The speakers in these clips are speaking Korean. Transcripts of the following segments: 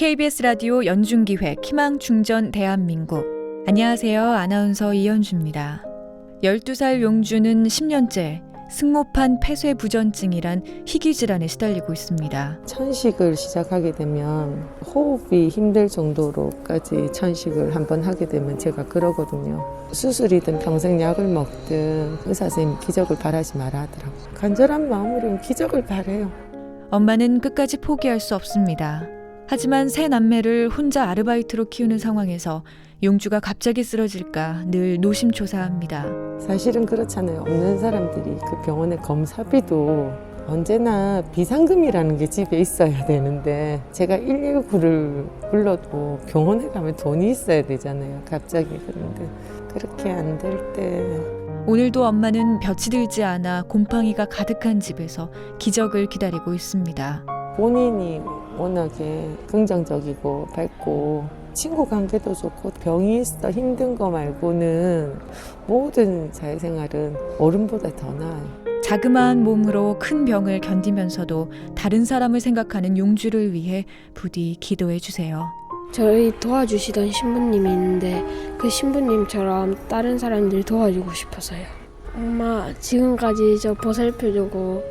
KBS 라디오 연중기획 희망충전 대한민국. 안녕하세요. 아나운서 이현주입니다. 12살 용주는 10년째 승모판 폐쇄부전증이란 희귀질환에 시달리고 있습니다. 천식을 시작하게 되면 호흡이 힘들 정도로까지 천식을 한번 하게 되면 제가 그러거든요. 수술이든 평생 약을 먹든 의사 선생님 기적을 바라지 마라 하더라고요. 간절한 마음으로는 기적을 바래요. 엄마는 끝까지 포기할 수 없습니다. 하지만 새 남매를 혼자 아르바이트로 키우는 상황에서 용주가 갑자기 쓰러질까 늘 노심초사합니다. 사실은 그렇잖아요. 없는 사람들이 그 병원의 검사비도 언제나 비상금이라는 게 집에 있어야 되는데 제가 119를 불러도 병원에 가면 돈이 있어야 되잖아요. 갑자기 그런데 그렇게 안 될 때 오늘도 엄마는 볕이 들지 않아 곰팡이가 가득한 집에서 기적을 기다리고 있습니다. 본인이 워낙에 긍정적이고 밝고 친구 관계도 좋고 병이 있어 힘든 거 말고는 모든 사회생활은 어른보다 더 나아요. 자그마한 몸으로 큰 병을 견디면서도 다른 사람을 생각하는 용주를 위해 부디 기도해 주세요. 저희 도와주시던 신부님이 있는데 그 신부님처럼 다른 사람들 도와주고 싶어서요. 엄마 지금까지 저 보살펴주고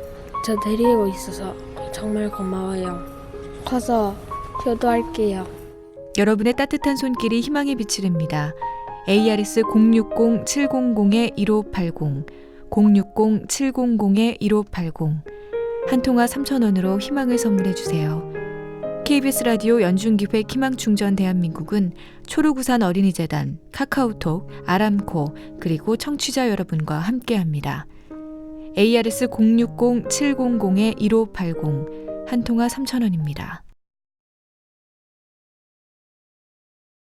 저 데리고 있어서 정말 고마워요. 커서 효도할게요. 여러분의 따뜻한 손길이 희망의 빛이 됩니다. ARS 060-700-1580 060-700-1580 한 통화 3,000원으로 희망을 선물해 주세요. KBS 라디오 연중기획 희망충전 대한민국은 초록우산 어린이재단, 카카오톡, 아람코 그리고 청취자 여러분과 함께합니다. ARS 060-700-1580 한 통화 3,000원입니다.